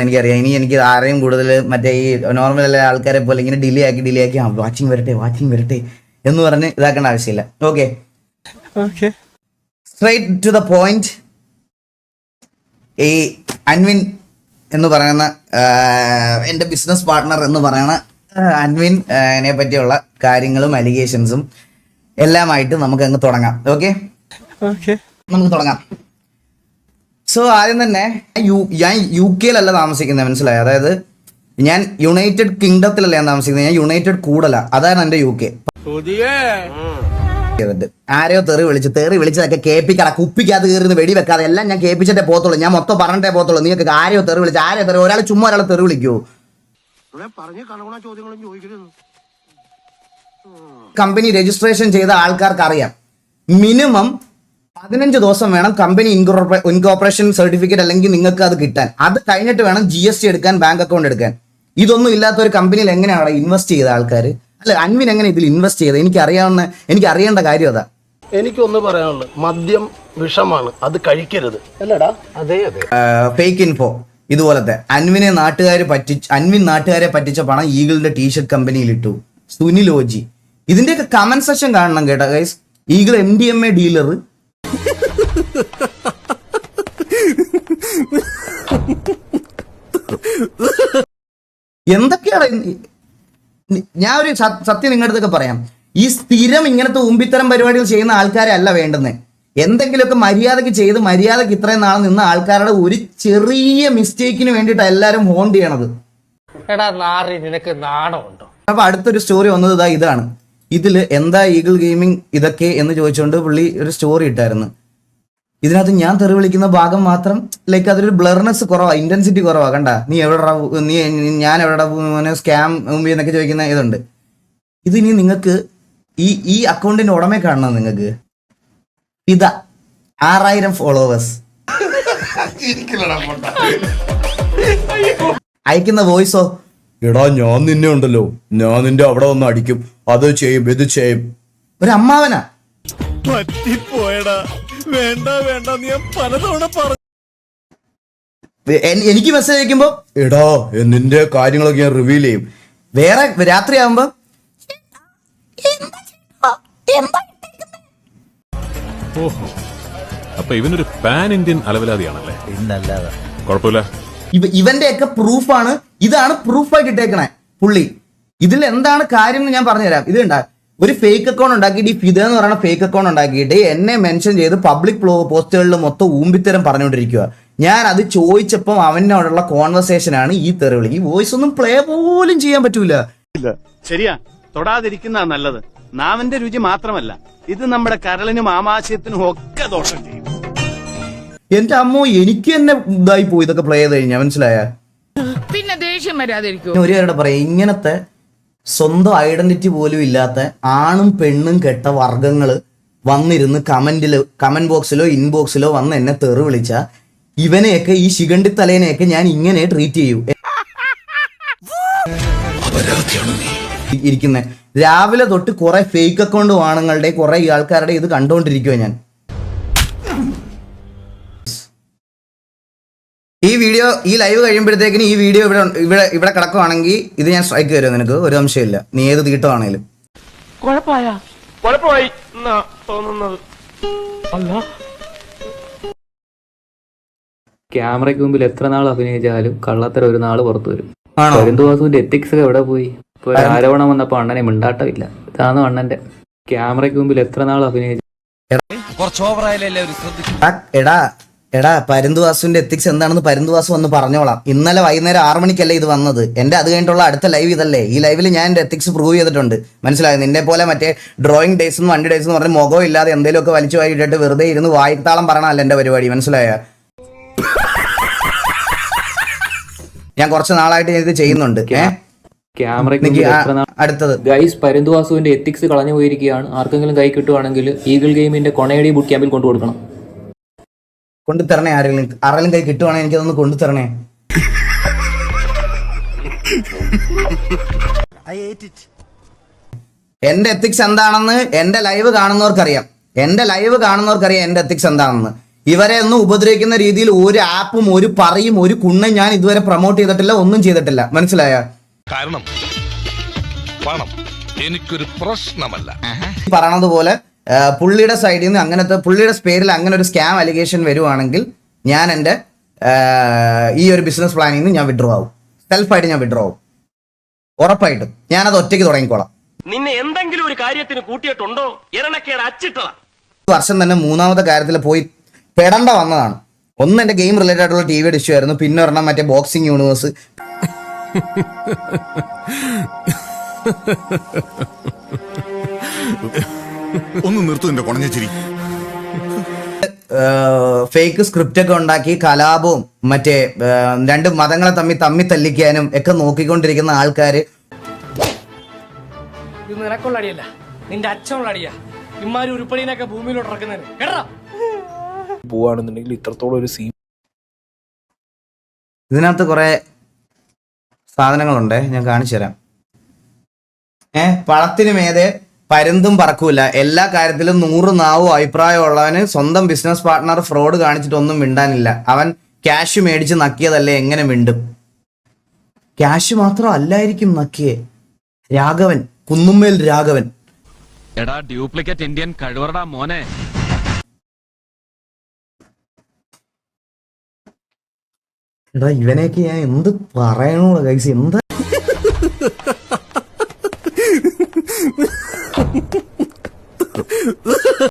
എനിക്കറിയാം. ഇനി എനിക്ക് ആരെയും കൂടുതൽ മറ്റേ ഈ നോർമൽ അല്ല ആൾക്കാരെ പോലെ ഇങ്ങനെ ഡിലേ ആക്കി ഡിലേ ആക്കി വാച്ചിങ് വരട്ടെ വാച്ചിങ് വരട്ടെ എന്ന് പറഞ്ഞ് ഇതാക്കേണ്ട ആവശ്യമില്ല. Okay straight to the point ഈ അൻവിൻ എന്ന് പറയുന്ന ആ, എന്റെ ബിസിനസ് പാർട്ട്ണർ എന്ന് പറയുന്ന അൻവിൻ എന്നെ പറ്റിയുള്ള കാര്യങ്ങളും അലിഗേഷൻസും എല്ലാമായിട്ട് നമുക്ക് അങ്ങ് തുടങ്ങാം ഓക്കെ നമുക്ക് തുടങ്ങാം. സോ ആദ്യം തന്നെ യു ഞാൻ യു കെയിലല്ല താമസിക്കുന്നത് മനസ്സിലായി? അതായത് ഞാൻ യുണൈറ്റഡ് കിങ്ഡത്തിലല്ല ഞാൻ താമസിക്കുന്നത് ഞാൻ യുണൈറ്റഡ് കൂടല അതാണ് എന്റെ യു കെ ആരെയോ തെറി വിളിച്ച് തെറി വിളിച്ചതൊക്കെ കേൾപ്പിക്കട കുപ്പിക്കകത്ത് കയറി വെടി വെക്കാതെ എല്ലാം ഞാൻ കേൾപ്പിച്ചിട്ടേ പോത്തുള്ളൂ ഞാൻ മൊത്തം പറഞ്ഞിട്ടേ പോത്തുള്ളൂ നിങ്ങൾക്ക് ആരെയോ തെറി വിളിച്ച് ആരെയോ തെറി ഒരാൾ ചുമ്മാ ഒരാളെ തെറി വിളിക്കൂ. കമ്പനി രജിസ്ട്രേഷൻ ചെയ്ത ആൾക്കാർക്ക് അറിയാം മിനിമം പതിനഞ്ച് ദിവസം വേണം കമ്പനി ഇൻകോർപ്പറേഷൻ സർട്ടിഫിക്കറ്റ് അല്ലെങ്കിൽ നിങ്ങൾക്ക് അത് കിട്ടാൻ. അത് കഴിഞ്ഞിട്ട് വേണം ജി എസ് ടി എടുക്കാൻ ബാങ്ക് അക്കൗണ്ട് എടുക്കാൻ. ഇതൊന്നും ഇല്ലാത്ത ഒരു കമ്പനിയിൽ എങ്ങനെയാണ് ഇൻവെസ്റ്റ് ചെയ്ത ആൾക്കാർ അല്ല അൻവിൻ എങ്ങനെ ഇതിൽ ഇൻവെസ്റ്റ് ചെയ്തത്? എനിക്ക് അറിയാവുന്ന എനിക്ക് അറിയേണ്ട കാര്യം അതാ. എനിക്കൊന്ന് പറയാനുള്ളത് മദ്യം വിഷമാണ് അത് കഴിക്കരുത്. അല്ലടാ. അതെ അതെ. ഫേക്ക് ഇൻഫോ ഇതുപോലത്തെ. അൻവിനെ നാട്ടുകാരെ പറ്റിച്ച് അൻവിൻ നാട്ടുകാരെ പറ്റിച്ച പണം ഈഗിളിന്റെ ടീഷർട്ട് കമ്പനിയിൽ ഇട്ടു. സുനിൽ ഓജി. ഇതിന്റെയൊക്കെ കമന്റ് സെക്ഷൻ കാണണം കേട്ടോ guys eagle M D M A dealer എന്തൊക്കെയാണ് ഞാൻ ഒരു സത്യം നിങ്ങളുടെ അടുത്തൊക്കെ പറയാം. ഈ സ്ഥിരം ഇങ്ങനത്തെ ഉമ്പിത്തരം പരിപാടികൾ ചെയ്യുന്ന ആൾക്കാരെ അല്ല വേണ്ടുന്നത് എന്തെങ്കിലുമൊക്കെ മര്യാദയ്ക്ക് ചെയ്ത് മര്യാദയ്ക്ക് ഇത്രയും നാൾ നിന്ന ആൾക്കാരുടെ ഒരു ചെറിയ മിസ്റ്റേക്കിന് വേണ്ടിയിട്ട് എല്ലാവരും ഹോണ്ട് ചെയ്യണത്. എടാ നാറി നിനക്ക് നാണമുണ്ടോ? അപ്പൊ അടുത്തൊരു സ്റ്റോറി വന്നത് ഇതാ ഇതാണ്. ഇതിൽ എന്താ ഈഗിൾ ഗെയിമിംഗ് ഇതൊക്കെ എന്ന് ചോദിച്ചുകൊണ്ട് പുള്ളി ഒരു സ്റ്റോറി ഇട്ടായിരുന്നു. ഇതിനകത്ത് ഞാൻ തെറി വിളിക്കുന്ന ഭാഗം മാത്രം ലൈക്ക് അതൊരു ബ്ലർനെസ് കുറവാ ഇന്റൻസിറ്റി കുറവാ കണ്ട? നീ എവിടെ നീ ഞാൻ എവിടെ സ്കാം എന്നൊക്കെ ചോദിക്കുന്ന ഇതുണ്ട്. ഇത് ഇനി നിങ്ങൾക്ക് ഈ ഈ അക്കൗണ്ടിന്റെ ഉടമയെ കാണണം നിങ്ങൾക്ക്? ഇതാ ആറായിരം ഫോളോവേഴ്സ് അയക്കുന്ന വോയിസോ എടാ ഞാൻ നിന്നെ ഉണ്ടല്ലോ. ഞാൻ നിന്റെ അവിടെ വന്ന് അടിക്കും. അത് ചെയ്യും ഇത് ചെയ്യും. ഒരു അമ്മാവനാ. പറ്റിപ്പോയടാ. വേണ്ട വേണ്ട നീ ഞാൻ പലതവണ പറഞ്ഞു എനിക്ക് മെസ്സേജ് അയക്കുമ്പോ എടാ നിന്റെ കാര്യങ്ങളൊക്കെ ഞാൻ റിവീൽ ചെയ്യും. വേറെ രാത്രി ആവുമ്പോ ഓഹോ. അപ്പൊ ഇവനൊരു പാൻ ഇന്ത്യൻ അലവലാതിയാണല്ലേ? കുഴപ്പമില്ല. ഇവ ഇവന്റെ ഒക്കെ പ്രൂഫാണ് ഇതാണ് പ്രൂഫായിട്ട് ഇട്ടേക്കണേ. പുള്ളി. ഇതിൽ എന്താണ് കാര്യം എന്ന് ഞാൻ പറഞ്ഞുതരാം. ഇത് കണ്ട ഒരു ഫേക്ക് അക്കൗണ്ട് ഉണ്ടാക്കിയിട്ട് ഈ ഫിദ എന്ന് പറയുന്ന ഫേക്ക് അക്കൗണ്ട് ഉണ്ടാക്കിയിട്ട് എന്നെ മെൻഷൻ ചെയ്ത് പബ്ലിക് പോസ്റ്റുകളിൽ മൊത്തം ഊമ്പിത്തരം പറഞ്ഞുകൊണ്ടിരിക്കുക ഞാൻ അത് ചോദിച്ചപ്പോൾ അവനോടുള്ള കോൺവെർസേഷൻ ആണ് ഈ തെറിവിളി ഈ വോയിസ് ഒന്നും പ്ലേ പോലും ചെയ്യാൻ പറ്റൂല. ശരിയാ. തൊടാതിരിക്കുന്ന നല്ലത്. നാവിന്റെ രുചി മാത്രമല്ല ഇത് നമ്മുടെ കരളിനും ആമാശയത്തിനും ഒക്കെ ദോഷം ചെയ്യും. എന്റെ അമ്മോ എനിക്ക് തന്നെ ഇതായി പോയി. ഇതൊക്കെ പ്ലേ ചെയ്ത് കഴിഞ്ഞാൽ മനസ്സിലായ? പിന്നെ ദേഷ്യം വരാതിരിക്കും ഒരു കാര്യം പറയാം. ഇങ്ങനത്തെ സ്വന്തം ഐഡന്റിറ്റി പോലും ഇല്ലാത്ത ആണും പെണ്ണും കെട്ട വർഗങ്ങൾ വന്നിരുന്ന് കമന്റിൽ കമന്റ് ബോക്സിലോ ഇൻബോക്സിലോ വന്ന് എന്നെ തെറി വിളിച്ച ഇവനെയൊക്കെ ഈ ശിഖണ്ഡി തലേനെയൊക്കെ ഞാൻ ഇങ്ങനെ ട്രീറ്റ് ചെയ്യൂ. ഇരിക്കുന്നത് രാവിലെ തൊട്ട് കുറെ ഫേക്ക് അക്കൗണ്ട് ആണുങ്ങളുടെ കുറെ ആൾക്കാരുടെ ഇത് കണ്ടുകൊണ്ടിരിക്കുവോ ഞാൻ. ഈ വീഡിയോ ഈ ലൈവ് കഴിയുമ്പോഴത്തേക്കിന് ഈ വീഡിയോ ഇവിടെ ഇവിടെ ഇവിടെ കിടക്കുവാണെങ്കിൽ ഇത് ഞാൻ സ്ട്രൈക്ക് തരും നിനക്ക്? ഒരു സംശയമില്ല. നീ ഏത് തീട്ടമാണേലും. ക്യാമറയ്ക്ക് മുമ്പിൽ എത്ര നാൾ അഭിനയിച്ചാലും കള്ളത്തര ഒരു നാൾ പുറത്തു വരും. ആണോ? പരുന്തുവാസുവിന്റെ എത്തിക്സ് ഒക്കെ എവിടെ പോയി? ഇപ്പൊ ഒരു ആരോപണം വന്നപ്പോ അണ്ണനെ മിണ്ടാട്ടമില്ല. ഇതാണ് അണ്ണന്റെ? ക്യാമറയ്ക്ക് മുമ്പിൽ എത്ര നാൾ അഭിനയിച്ചു എടാ, എടാ പരുന്തുവാസുവിന്റെ എത്തിക്സ് എന്താണെന്ന് പരുന്തുവാസു വന്ന് പറഞ്ഞോളാം. ഇന്നലെ വൈകുന്നേരം ആറു മണിക്കല്ലേ ഇത് വന്നത്? എന്റെ അത് കഴിഞ്ഞിട്ടുള്ള അടുത്ത ലൈവ് ഇതല്ലേ? ഈ ലൈവിൽ ഞാൻ എന്റെ എത്തിക്സ് പ്രൂവ് ചെയ്തിട്ടുണ്ട്. മനസ്സിലായോ? നിന്നെ പോലെ മറ്റേ ഡ്രോയിങ് ഡേയ്സ് വണ്ടി ഡേയ്സ് എന്ന് പറഞ്ഞ് മുഖം ഇല്ലാതെ എന്തെങ്കിലുമൊക്കെ വലിച്ചു വായിട്ടിട്ട് വെറുതെ ഇരുന്ന് വായിത്താളം പറയണമല്ല എന്റെ പരിപാടി? മനസ്സിലായ? ഞാൻ കുറച്ച് നാളായിട്ട് ഞാൻ ഇത് ചെയ്യുന്നുണ്ട്. ഏഹ്? അടുത്തത്. ഗൈസ് പരുന്തുവാസുവിന്റെ എത്തിക്സ് കളഞ്ഞു പോയിരിക്കുകയാണ് ആർക്കെങ്കിലും കൈ കിട്ടുവാണെങ്കിൽ ഈഗിൾ ഗെയിമിന്റെ കൊണയടി ബുക്ക് ക്യാമ്പിൽ കൊണ്ടു കൊടുക്കണം കൊണ്ടുതരണേ ആരെങ്കിലും. ആരെങ്കിലും കൈ കിട്ടുവാണെങ്കിൽ എനിക്കതൊന്ന് കൊണ്ടുതരണേ. എന്റെ എത്തിക്സ് എന്താണെന്ന് എന്റെ ലൈവ് കാണുന്നവർക്കറിയാം. എന്റെ ലൈവ് കാണുന്നവർക്കറിയാം എന്റെ എത്തിക്സ് എന്താണെന്ന്. ഇവരെ ഒന്നും ഉപദ്രവിക്കുന്ന രീതിയിൽ ഒരു ആപ്പും ഒരു പറയും ഒരു കുണ്ണും ഞാൻ ഇതുവരെ പ്രൊമോട്ട് ചെയ്തിട്ടില്ല ഒന്നും ചെയ്തിട്ടില്ല. മനസ്സിലായ? കാരണം പണം എനിക്കൊരു പ്രശ്നമല്ല. പറയണത് പോലെ പുള്ളിയുടെ സൈഡിൽ നിന്ന് അങ്ങനത്തെ പുള്ളിയുടെ പേരിൽ അങ്ങനെ ഒരു സ്കാം അലിഗേഷൻ വരുവാണെങ്കിൽ ഞാൻ എന്റെ ഈ ഒരു ബിസിനസ് പ്ലാനിൽ നിന്ന് ഞാൻ വിഡ്രോ ആവും. സെൽഫായിട്ട് ഞാൻ വിഡ്രോ ആവും. ഉറപ്പായിട്ടും. ഞാനത് ഒറ്റയ്ക്ക് തുടങ്ങിക്കോളാം. നിന്നെ എന്തെങ്കിലും ഒരു കാര്യത്തിന് കൂട്ടിയിട്ടുണ്ടോ? അച്ചിട്ടതാ ഈ വർഷം തന്നെ മൂന്നാമത്തെ കാര്യത്തിൽ പോയി പെടണ്ട വന്നതാണ്. ഒന്ന് എന്റെ ഗെയിം റിലേറ്റഡ് ആയിട്ടുള്ള ടി വിയുടെ ഇഷ്യൂ ആയിരുന്നു. പിന്നെ ഒരെണ്ണം മറ്റേ ബോക്സിംഗ് യൂണിവേഴ്സ് ഒന്ന് നിർത്തു എന്റെ കൊണഞ്ഞിരി ഫേക്ക് സ്ക്രിപ്റ്റ് ഒക്കെ ഉണ്ടാക്കി കലാപവും മറ്റേ രണ്ട് മതങ്ങളെ തമ്മിൽ തമ്മി തല്ലിക്കാനും ഒക്കെ നോക്കിക്കൊണ്ടിരിക്കുന്ന ആൾക്കാര്. നിനക്കുള്ള അടിയല്ല നിന്റെ അച്ഛനുള്ള അടിയാ ഇമാര് ഉരുപ്പടിനൊക്കെ ഭൂമിയിലോട്ട് ഇറക്കുന്നതിന് കേട്ടാ? പോവാണെന്നുണ്ടെങ്കിൽ ഇത്രത്തോളം ഒരു സീൻ ഇതിനകത്ത് കുറെ സാധനങ്ങളുണ്ട്. ഞാൻ കാണിച്ചു തരാം ഏ പഴത്തിന് മേതെ പരുന്തും പറക്കൂല. എല്ലാ കാര്യത്തിലും നൂറ് നാവും അഭിപ്രായമുള്ളവന് സ്വന്തം ബിസിനസ് പാർട്ട്ണർ ഫ്രോഡ് കാണിച്ചിട്ടൊന്നും മിണ്ടാനില്ല. അവൻ ക്യാഷ് മേടിച്ച് നക്കിയതല്ലേ എങ്ങനെ മിണ്ടും? ക്യാഷ് മാത്രം അല്ലായിരിക്കും നക്കിയേ. രാഘവൻ കുന്നുമ്മേൽ രാഘവൻ. എടാ ഡ്യൂപ്ലിക്കേറ്റ് ഇന്ത്യൻ കഴിവറടാ മോനെ. എടാ ഇവനെയൊക്കെ ഞാൻ എന്ത് പറയണോ കൈസ് എന്ത്